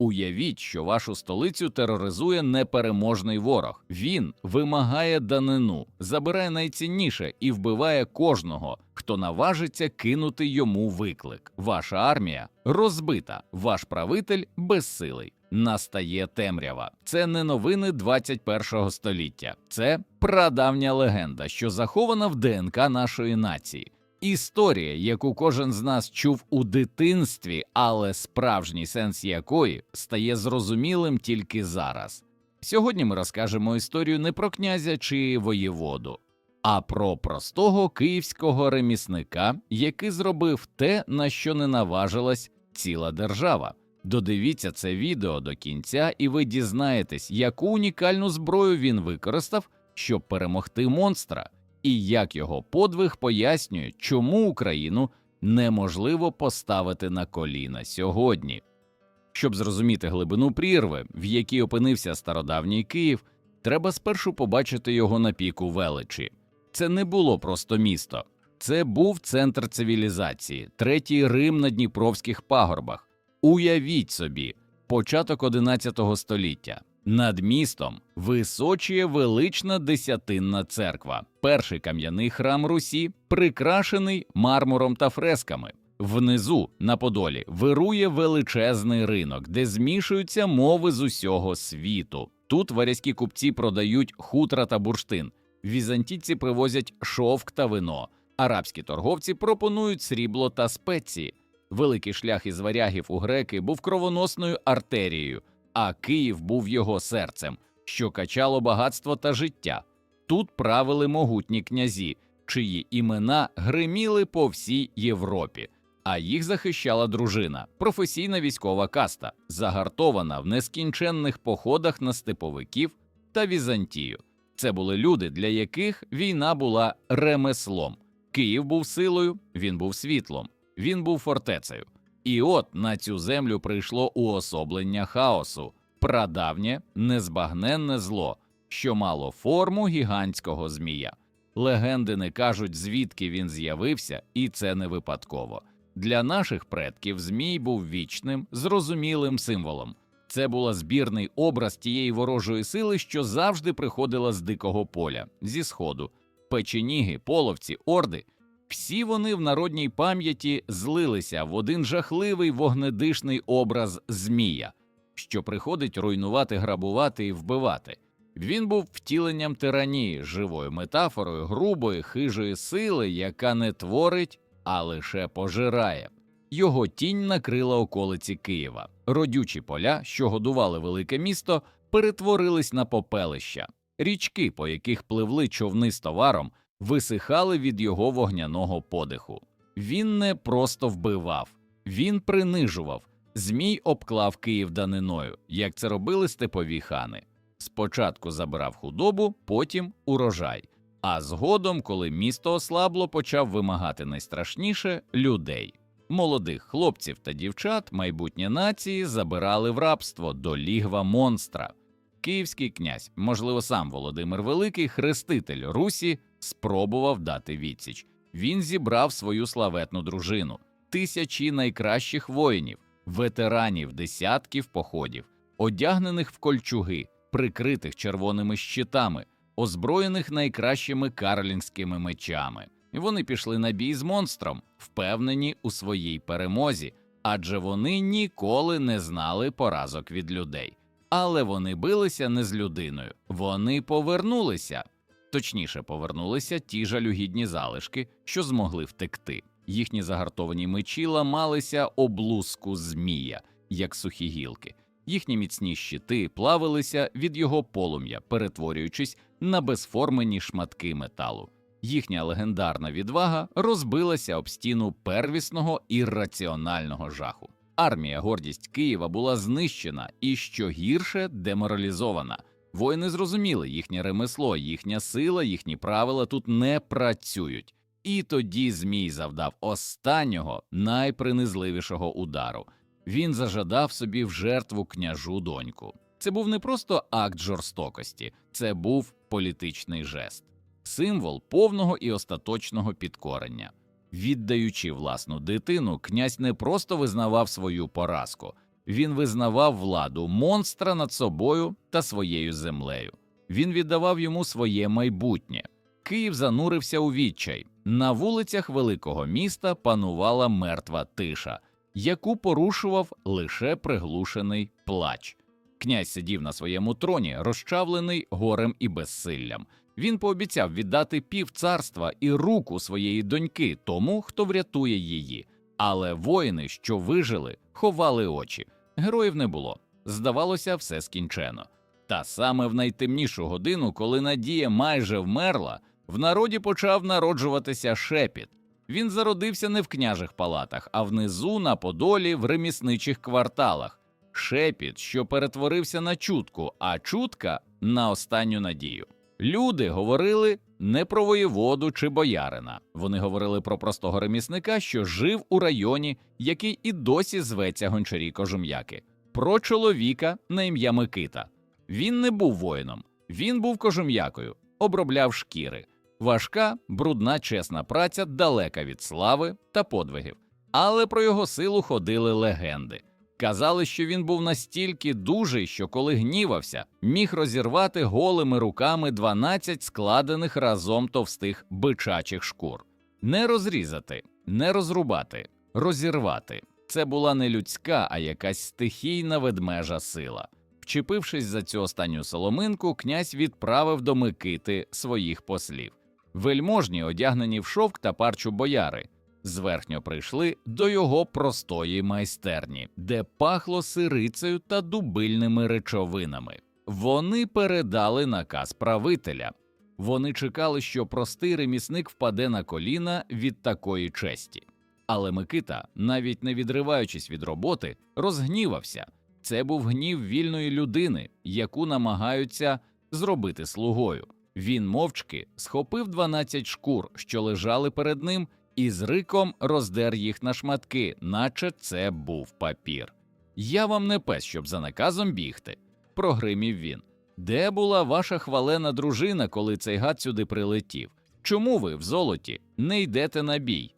Уявіть, що вашу столицю тероризує непереможний ворог. Він вимагає данину, забирає найцінніше і вбиває кожного, хто наважиться кинути йому виклик. Ваша армія розбита, ваш правитель безсилий. Настає темрява. Це не новини 21-го століття, це прадавня легенда, що захована в ДНК нашої нації. Історія, яку кожен з нас чув у дитинстві, але справжній сенс якої стає зрозумілим тільки зараз. Сьогодні ми розкажемо історію не про князя чи воєводу, а про простого київського ремісника, який зробив те, на що не наважилась ціла держава. Додивіться це відео до кінця, і ви дізнаєтесь, яку унікальну зброю він використав, щоб перемогти монстра і як його подвиг пояснює, чому Україну неможливо поставити на коліна сьогодні. Щоб зрозуміти глибину прірви, в якій опинився стародавній Київ, треба спершу побачити його на піку величі. Це не було просто місто, це був центр цивілізації, третій Рим на Дніпровських пагорбах. Уявіть собі, початок XI століття. Над містом височіє велична десятинна церква, перший кам'яний храм Русі, прикрашений мармуром та фресками. Внизу, на Подолі, вирує величезний ринок, де змішуються мови з усього світу. Тут варязькі купці продають хутра та бурштин, візантійці привозять шовк та вино, арабські торговці пропонують срібло та спеції. Великий шлях із варягів у греки був кровоносною артерією а Київ був його серцем, що качало багатство та життя. Тут правили могутні князі, чиї імена гриміли по всій Європі, а їх захищала дружина, професійна військова каста, загартована в нескінченних походах на степовиків та Візантію. Це були люди, для яких війна була ремеслом. Київ був силою, він був світлом, він був фортецею. І от на цю землю прийшло уособлення хаосу, прадавнє незбагненне зло, що мало форму гігантського змія. Легенди не кажуть, звідки він з'явився, і це не випадково. Для наших предків змій був вічним, зрозумілим символом. Це була збірний образ тієї ворожої сили, що завжди приходила з дикого поля, зі сходу, печеніги, половці, орди. Всі вони в народній пам'яті злилися в один жахливий вогнедишний образ Змія, що приходить руйнувати, грабувати і вбивати. Він був втіленням тиранії, живою метафорою грубої, хижої сили, яка не творить, а лише пожирає. Його тінь накрила околиці Києва. Родючі поля, що годували велике місто, перетворились на попелища, річки, по яких пливли човни з товаром, висихали від його вогняного подиху. Він не просто вбивав, він принижував. Змій обклав Київ даниною, як це робили степові хани. Спочатку забирав худобу, потім урожай. А згодом, коли місто ослабло, почав вимагати найстрашніше людей. Молодих хлопців та дівчат майбутнє нації забирали в рабство до лігва монстра. Київський князь, можливо, сам Володимир Великий, хреститель Русі, спробував дати відсіч. Він зібрав свою славетну дружину, тисячі найкращих воїнів, ветеранів десятків походів, одягнених в кольчуги, прикритих червоними щитами, озброєних найкращими карлінськими мечами. Вони пішли на бій з монстром, впевнені у своїй перемозі, адже вони ніколи не знали поразок від людей. Але вони билися не з людиною, вони повернулися. Точніше, повернулися ті жалюгідні залишки, що змогли втекти. Їхні загартовані мечі ламалися облуску змія, як сухі гілки. Їхні міцні щити плавилися від його полум'я, перетворюючись на безформені шматки металу. Їхня легендарна відвага розбилася об стіну первісного ірраціонального жаху. Армія гордість Києва була знищена і, що гірше, деморалізована. Воїни зрозуміли, їхнє ремесло, їхня сила, їхні правила тут не працюють. І тоді Змій завдав останнього найпринизливішого удару. Він зажадав собі в жертву княжу доньку. Це був не просто акт жорстокості, це був політичний жест, символ повного і остаточного підкорення. Віддаючи власну дитину, князь не просто визнавав свою поразку, Він визнавав владу монстра над собою та своєю землею. Він віддавав йому своє майбутнє. Київ занурився у відчай. На вулицях великого міста панувала мертва тиша, яку порушував лише приглушений плач. Князь сидів на своєму троні, розчавлений горем і безсиллям. Він пообіцяв віддати пів царства і руку своєї доньки тому, хто врятує її. Але воїни, що вижили, ховали очі. Героїв не було. Здавалося, все скінчено. Та саме в найтемнішу годину, коли надія майже вмерла, в народі почав народжуватися шепіт. Він зародився не в княжих палатах, а внизу на Подолі в ремісничих кварталах. Шепіт, що перетворився на чутку, а чутка на останню надію. Люди говорили не про воєводу чи боярина. Вони говорили про простого ремісника, що жив у районі, який і досі зветься гончарі кожум'яки, про чоловіка на ім'я Микита. Він не був воїном, він був кожум'якою, обробляв шкіри. Важка, брудна, чесна праця далека від слави та подвигів. Але про його силу ходили легенди. Казали, що він був настільки дужий, що коли гнівався, міг розірвати голими руками 12 складених разом товстих бичачих шкур. Не розрізати, не розрубати, розірвати. Це була не людська, а якась стихійна ведмежа сила. Вчепившись за цю останню соломинку, князь відправив до Микити своїх послів. Вельможні, одягнені в шовк та парчу бояри, зверхньо прийшли до його простої майстерні, де пахло сирицею та дубильними речовинами. Вони передали наказ правителя. Вони чекали, що простий ремісник впаде на коліна від такої честі. Але Микита, навіть не відриваючись від роботи, розгнівався. Це був гнів вільної людини, яку намагаються зробити слугою. Він мовчки схопив 12 шкур, що лежали перед ним, і з риком роздер їх на шматки, наче це був папір. Я вам не пес, щоб за наказом бігти, прогримів він. Де була ваша хвалена дружина, коли цей гад сюди прилетів? Чому ви в золоті не йдете на бій?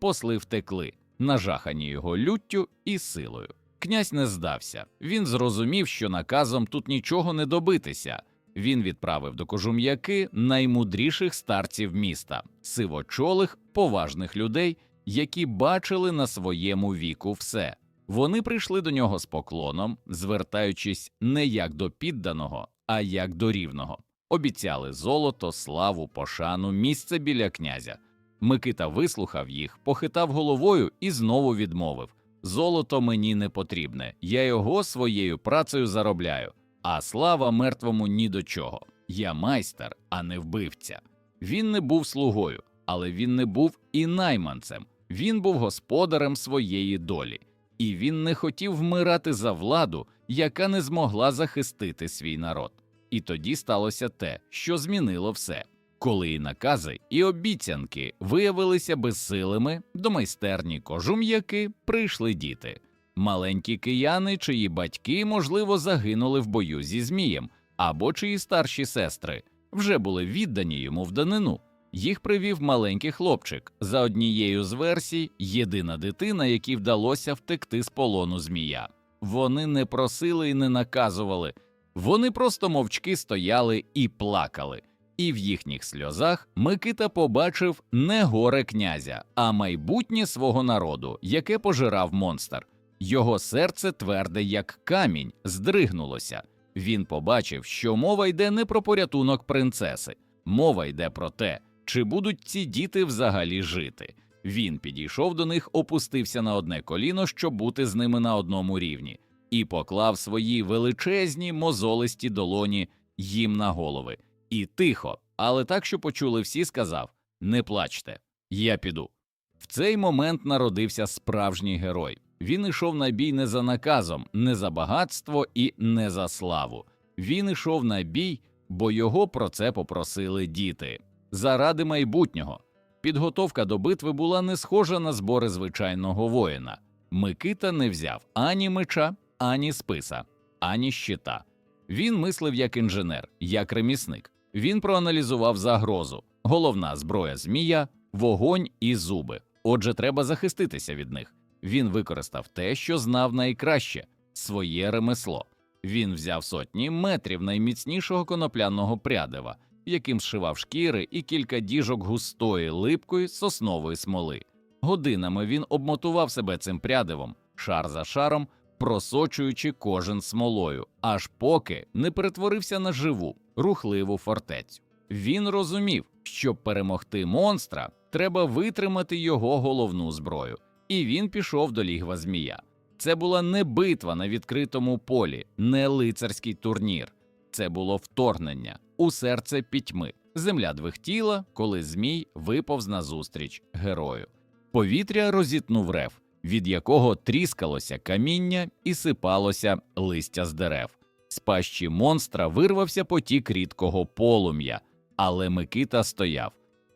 Посли втекли, нажахані його люттю і силою. Князь не здався. Він зрозумів, що наказом тут нічого не добитися. Він відправив до кожум'яки наймудріших старців міста, сивочолих, поважних людей, які бачили на своєму віку все. Вони прийшли до нього з поклоном, звертаючись не як до підданого, а як до рівного. Обіцяли золото, славу, пошану, місце біля князя. Микита вислухав їх, похитав головою і знову відмовив: Золото мені не потрібне, я його своєю працею заробляю, а слава мертвому ні до чого. Я майстер, а не вбивця. Він не був слугою, але він не був і найманцем. Він був господарем своєї долі, і він не хотів вмирати за владу, яка не змогла захистити свій народ. І тоді сталося те, що змінило все. Коли і накази, і обіцянки виявилися безсилими, до майстерні кожум'яки прийшли діти, маленькі кияни, чиї батьки, можливо, загинули в бою зі Змієм, або чиї старші сестри вже були віддані йому в данину. Їх привів маленький хлопчик за однією з версій, єдина дитина, якій вдалося втекти з полону змія. Вони не просили і не наказували, вони просто мовчки стояли і плакали. І в їхніх сльозах Микита побачив не горе князя, а майбутнє свого народу, яке пожирав монстр. Його серце тверде, як камінь, здригнулося. Він побачив, що мова йде не про порятунок принцеси, мова йде про те, чи будуть ці діти взагалі жити. Він підійшов до них, опустився на одне коліно, щоб бути з ними на одному рівні, і поклав свої величезні мозолисті долоні їм на голови. І тихо, але так, що почули всі, сказав: Не плачте, я піду. В цей момент народився справжній герой. Він ішов на бій не за наказом, не за багатство і не за славу. Він ішов на бій, бо його про це попросили діти. Заради майбутнього. Підготовка до битви була не схожа на збори звичайного воїна. Микита не взяв ані меча, ані списа, ані щита. Він мислив як інженер, як ремісник. Він проаналізував загрозу, головна зброя змія, вогонь і зуби. Отже, треба захиститися від них. Він використав те, що знав найкраще своє ремесло. Він взяв сотні метрів найміцнішого конопляного прядива, яким зшивав шкіри і кілька діжок густої, липкої соснової смоли. Годинами він обмотував себе цим прядивом, шар за шаром, просочуючи кожен смолою, аж поки не перетворився на живу, рухливу фортецю. Він розумів, щоб перемогти монстра, треба витримати його головну зброю, і він пішов до лігва змія. Це була не битва на відкритому полі, не лицарський турнір. Це було вторгнення у серце пітьми. Земля двихтіла, коли змій виповз назустріч герою. Повітря розітнув рев, від якого тріскалося каміння і сипалося листя з дерев. З пащі монстра вирвався потік рідкого полум'я, але Микита стояв.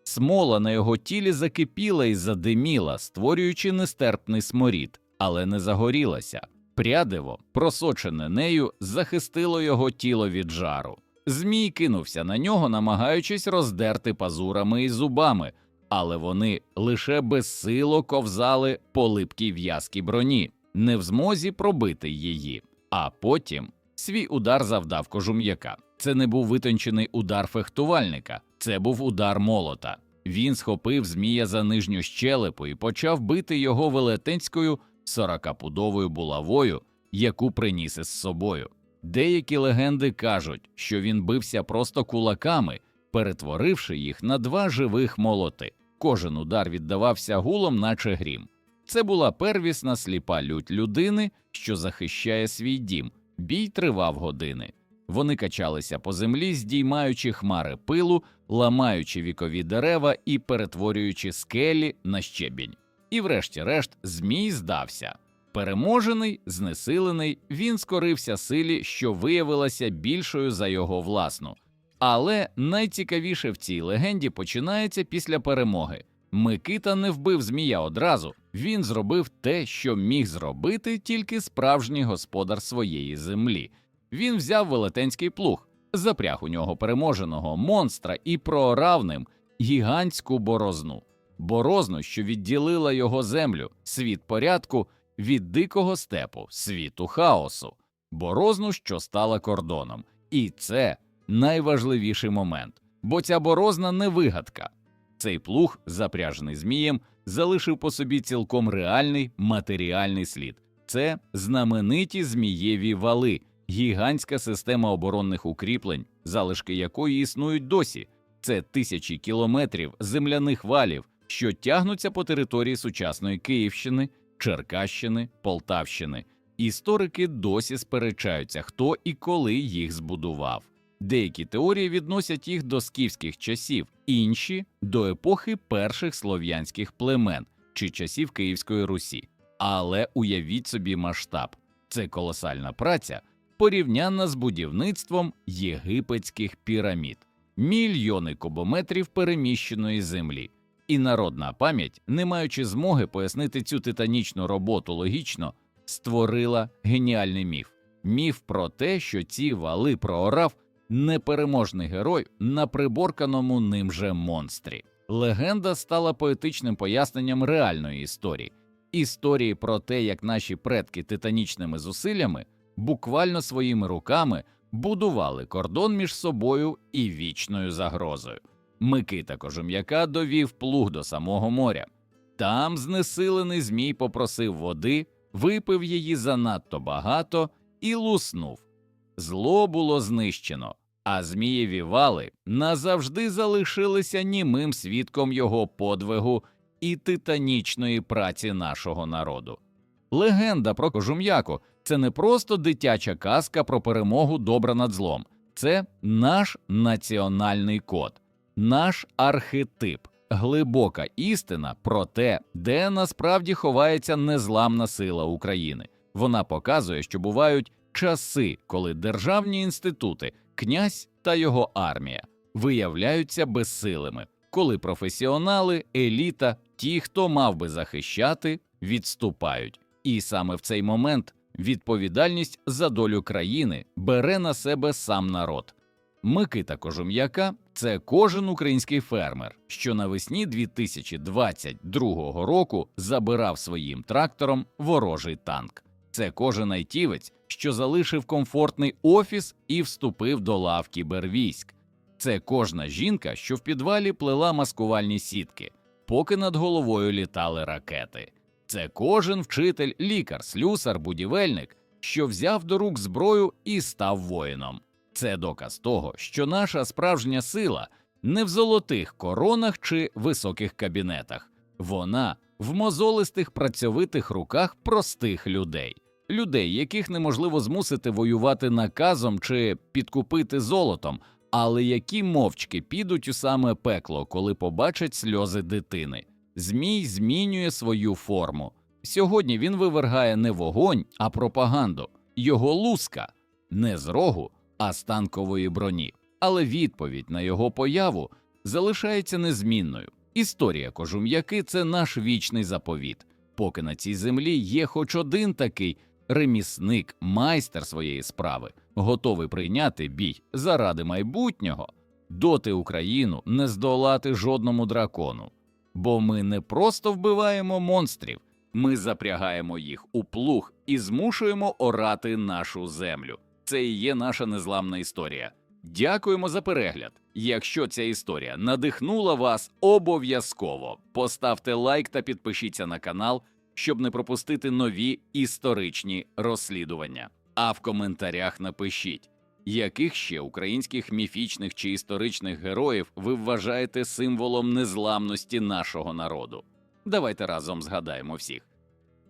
Смола на його тілі закипіла і задиміла, створюючи нестерпний сморід, але не загорілася. Прядиво, просочене нею, захистило його тіло від жару. Змій кинувся на нього, намагаючись роздерти пазурами і зубами, але вони лише безсило ковзали по липкій в'язкій броні, не в змозі пробити її. А потім свій удар завдав кожум'яка. Це не був витончений удар фехтувальника, це був удар молота. Він схопив змія за нижню щелепу і почав бити його велетенською сорокапудовою булавою, яку приніс із собою. Деякі легенди кажуть, що він бився просто кулаками, перетворивши їх на два живих молоти. Кожен удар віддавався гулом, наче грім. Це була первісна сліпа лють людини, що захищає свій дім. Бій тривав години. Вони качалися по землі, здіймаючи хмари пилу, ламаючи вікові дерева і перетворюючи скелі на щебінь. І, врешті-решт, Змій здався. Переможений, знесилений, він скорився силі, що виявилася більшою за його власну. Але найцікавіше в цій легенді починається після перемоги. Микита не вбив змія одразу, він зробив те, що міг зробити тільки справжній господар своєї землі. Він взяв велетенський плуг, запряг у нього переможеного монстра і проорав ним гігантську борозну, борозну, що відділила його землю, світ порядку від дикого степу, світу хаосу, борозну, що стала кордоном. І це найважливіший момент, бо ця борозна не вигадка. Цей плуг, запряжений змієм, залишив по собі цілком реальний матеріальний слід. Це знамениті змієві вали, гігантська система оборонних укріплень, залишки якої існують досі. Це тисячі кілометрів земляних валів, що тягнуться по території сучасної Київщини, Черкащини, Полтавщини. Історики досі сперечаються, хто і коли їх збудував. Деякі теорії відносять їх до скіфських часів, інші до епохи перших слов'янських племен чи часів Київської Русі. Але уявіть собі масштаб це колосальна праця, порівнянна з будівництвом єгипетських пірамід, мільйони кубометрів переміщеної землі. І народна пам'ять, не маючи змоги пояснити цю титанічну роботу логічно, створила геніальний міф міф про те, що ці вали проорав непереможний герой на приборканому ним же монстрі. Легенда стала поетичним поясненням реальної історії, історії про те, як наші предки титанічними зусиллями буквально своїми руками будували кордон між собою і вічною загрозою. Микита Кожум'яка довів плуг до самого моря. Там знесилений змій попросив води, випив її занадто багато і луснув. Зло було знищено, а змієві вали назавжди залишилися німим свідком його подвигу і титанічної праці нашого народу. Легенда про кожум'яку це не просто дитяча казка про перемогу добра над злом, це наш національний код, наш архетип, глибока істина про те, де насправді ховається незламна сила України. Вона показує, що бувають часи, коли державні інститути, князь та його армія виявляються безсилими, коли професіонали, еліта, ті, хто мав би захищати, відступають. І саме в цей момент відповідальність за долю країни бере на себе сам народ. Микита Кожум'яка це кожен український фермер, що навесні 2022 року забирав своїм трактором ворожий танк. Це кожен айтівець, що залишив комфортний офіс і вступив до лав кібервійськ. Це кожна жінка, що в підвалі плела маскувальні сітки, поки над головою літали ракети. Це кожен вчитель, лікар, слюсар, будівельник, що взяв до рук зброю і став воїном. Це доказ того, що наша справжня сила не в золотих коронах чи високих кабінетах, вона в мозолистих працьовитих руках простих людей, людей, яких неможливо змусити воювати наказом чи підкупити золотом, але які мовчки підуть у саме пекло, коли побачать сльози дитини. Змій змінює свою форму. Сьогодні він вивергає не вогонь, а пропаганду. Його луска не з рогу, а з танкової броні. Але відповідь на його появу залишається незмінною. Історія кожум'яки це наш вічний заповіт. Поки на цій землі є хоч один такий ремісник, майстер своєї справи, готовий прийняти бій заради майбутнього, доти Україну не здолати жодному дракону. Бо ми не просто вбиваємо монстрів, ми запрягаємо їх у плуг і змушуємо орати нашу землю. Це і є наша незламна історія. Дякуємо за перегляд. Якщо ця історія надихнула вас, обов'язково поставте лайк та підпишіться на канал, щоб не пропустити нові історичні розслідування. А в коментарях напишіть, яких ще українських міфічних чи історичних героїв ви вважаєте символом незламності нашого народу. Давайте разом згадаємо всіх.